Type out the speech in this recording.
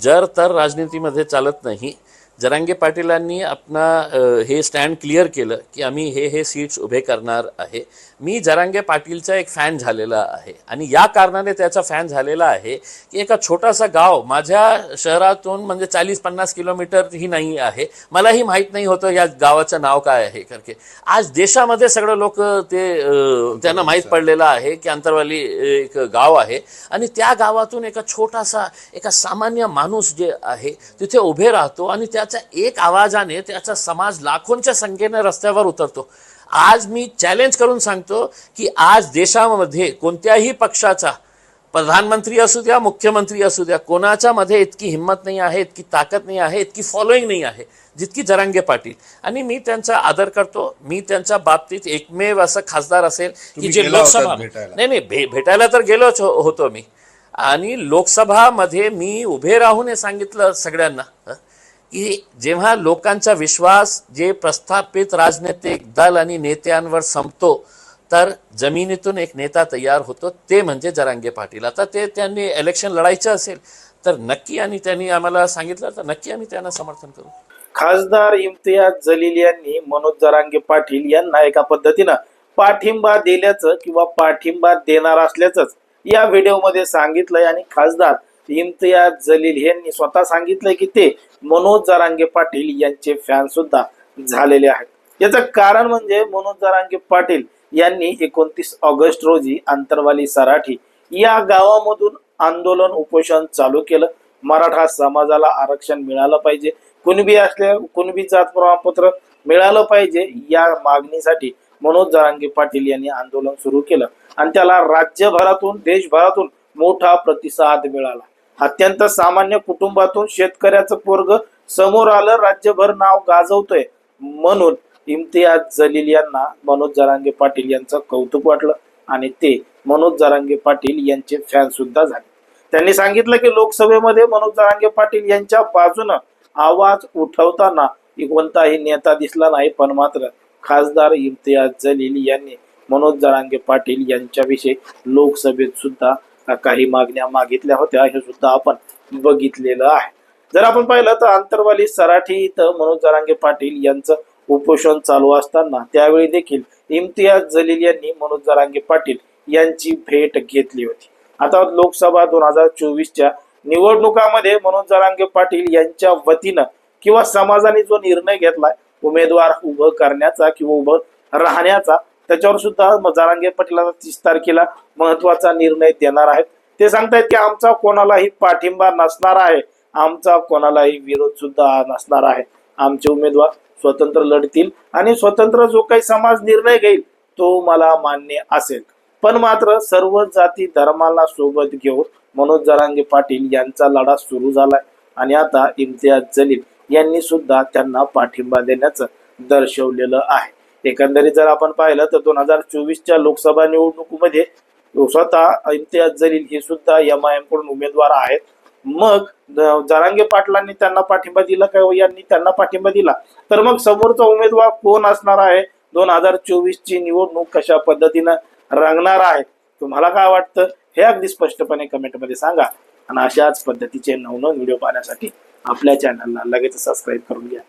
जर तर राजनीतीमध्ये चालत नाही जरांगे पाटीलांनी आपणा हे स्टँड क्लिअर केलं की आम्ही हे हे सीट्स उभे करणार आहे. मी जरांगे पाटीलचा एक फॅन झालेला आहे आणि या कारणाने त्याचा फॅन झालेला आहे की एका छोटासा गाव माझ्या शहरातून म्हणजे चाळीस पन्नास किलोमीटर ही नाही आहे. मलाही माहीत नाही होतं या गावाचं नाव काय आहे करके. आज देशामध्ये सगळं लोक ते त्यांना माहीत पडलेलं आहे की अंतरवाली एक गाव आहे आणि त्या गावातून एका छोटासा एका सामान्य माणूस जे आहे तिथे उभे राहतो आणि त्याच्या एक आवाजाने त्याचा समाज लाखोंच्या संख्येने रस्त्यावर उतरतो. आज मी चॅलेंज करून सांगतो की आज देशामध्ये कोणत्याही पक्षाचा प्रधानमंत्री असू द्या मुख्यमंत्री असू द्या कोणाच्या मध्ये इतकी हिंमत नाही आहे इतकी ताकद नाही आहे इतकी फॉलोईंग नाही आहे जितकी जरांगे पाटील. आणि मी त्यांचा आदर करतो मी त्यांच्या बाबतीत एकमेव असं खासदार असेल की जे लोकसभा. नाही नाही भे भेटायला तर गेलोच होतो मी. आणि लोकसभामध्ये मी उभे राहून हे सांगितलं सगळ्यांना की जेव्हा लोकांचा विश्वास जे प्रस्थापित राजनैतिक दल आणि नेत्यांवर संपतो तर जमिनीतून एक नेता तयार होतो ते म्हणजे जरांगे पाटील. आता ते त्यांनी इलेक्शन लढायचं असेल तर नक्की आणि त्यांनी आम्हाला सांगितलं तर नक्की आम्ही त्यांना समर्थन करू. खासदार इम्तियाज जलील यांनी मनोज जरांगे पाटील यांना एका पद्धतीनं पाठिंबा दिल्याचं किंवा पाठिंबा देणार असल्याचंच या व्हिडिओमध्ये सांगितलंय. आणि खासदार इम्तियाज जलील यांनी स्वतः सांगितलंय की ते मनोज जरांगे पाटील यांचे फॅन सुद्धा झालेले आहेत. याचं कारण म्हणजे मनोज जरांगे पाटील यांनी एकोणतीस ऑगस्ट रोजी आंतरवाली सराठी या गावामधून आंदोलन उपोषण चालू केलं. मराठा समाजाला आरक्षण मिळालं पाहिजे. कुणबी असल्या कुणबी जात प्रमाणपत्र मिळालं पाहिजे या मागणीसाठी मनोज जरांगे पाटील यांनी आंदोलन सुरू केलं. आणि त्याला राज्यभरातून देशभरातून मोठा प्रतिसाद मिळाला. अत्यंत सामान्य कुटुंबातून शेतकऱ्याचं पोरग समोर आलं राज्यभर नाव गाजवतोय. म्हणून इम्तियाज जलील यांना मनोज जरांगे पाटील यांचं कौतुक वाटलं आणि ते मनोज जरांगे पाटील यांचे फॅन सुद्धा झाले. त्यांनी सांगितलं की लोकसभेमध्ये मनोज जरांगे पाटील यांच्या बाजूनं आवाज उठवताना कोणताही नेता दिसला नाही पण मात्र खासदार इम्तियाज जलील यांनी मनोज जरांगे पाटील यांच्याविषयी लोकसभेत सुद्धा काही मागण्या मागितल्या होत्या. हे सुद्धा आपण बघितलेलं आहे. जर आपण पाहिलं तर आंतरवाली सराठी इथं मनोज जरांगे पाटील यांचं उपोषण चालू असताना त्यावेळी देखील इम्तियाज जलील यांनी मनोज जरांगे पाटील यांची भेट घेतली होती. आता लोकसभा दोन हजार चोवीसच्या निवडणुकामध्ये मनोज जरांगे पाटील यांच्या वतीनं किंवा समाजाने जो निर्णय घेतलाय उमेदवार उभं करण्याचा किंवा उभं राहण्याचा त्याच्यावर सुद्धा जारांगे पाटील तीस तारखेला महत्त्वाचा निर्णय देणार आहेत. ते सांगतायत की आमचा कोणालाही पाठिंबा नसणार आहे. आमचा कोणालाही विरोध सुद्धा नसणार आहे. आमचे उमेदवार स्वतंत्र लढतील आणि स्वतंत्र जो काही समाज निर्णय घेईल तो मला मान्य असेल. पण मात्र सर्व जाती धर्माला सोबत घेऊन मनोज जरांगे पाटील यांचा लढा सुरू झालाय. आणि आता इम्तियाज जलील यांनी सुद्धा त्यांना पाठिंबा देण्याचं दर्शवलेलं आहे. एकंदरीत जर आपण पाहिलं तर दोन हजार चोवीसच्या लोकसभा निवडणुकीमध्ये स्वतः इम्तियाज जलील हे सुद्धा एम आय एमकडून उमेदवार आहेत. मग जरांगे पाटलांनी त्यांना पाठिंबा दिला का? यांनी त्यांना पाठिंबा दिला? तर मग समोरचा उमेदवार कोण असणार आहे? दोन हजार चोवीस ची निवडणूक कशा पद्धतीनं रंगणार आहे? तुम्हाला काय वाटतं? हे अगदी स्पष्टपणे कमेंटमध्ये सांगा. आणि अशाच पद्धतीचे नवनवीन व्हिडिओ पाहण्यासाठी आपल्या चॅनलला लगेच सबस्क्राईब करून घ्या.